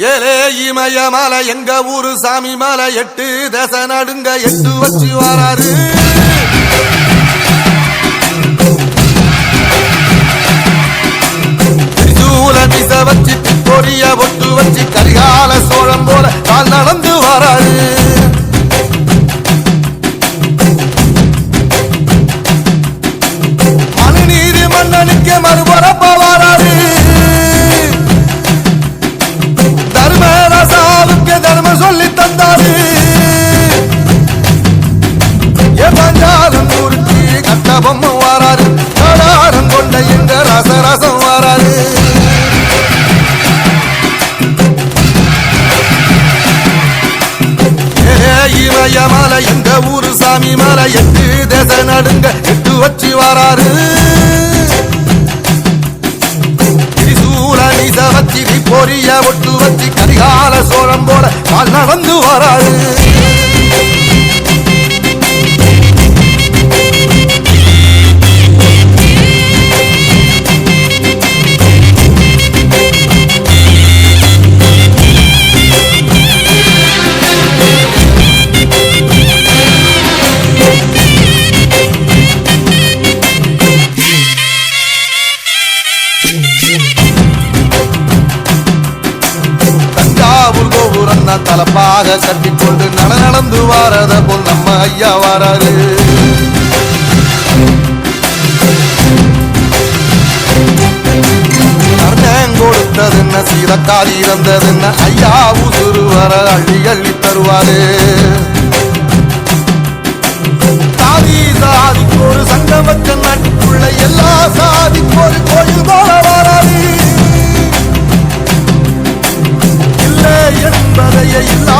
ஏலே இமய மலை எங்க ஊரு சாமி மலை எட்டு தச நடுங்க எட்டு வச்சு வராரு. கட்ட பொம்மை வாராரு கடாரம் கொண்ட எங்க ரசரசம் வாராரு ஏ இமய மலை எங்க ஊரு சாமி மலை எட்டு தேச நடுங்க எட்டு வச்சு வராரு திரிசூல பொரிய ஒட்டு வச்சு கரிகால சோழம் போல கால் நடந்து வராரு தஞ்சாவூர் கோபுரம் தான் தலப்பாக கட்டிக்கொண்டு நட நடந்து வாரத போல் நம்ம ஐயா வராரு. கொடுத்ததுன்ன சீதக்காதி என்ன ஐயா உசுறு வர அள்ளி அள்ளி தருவாரு. 也已洒。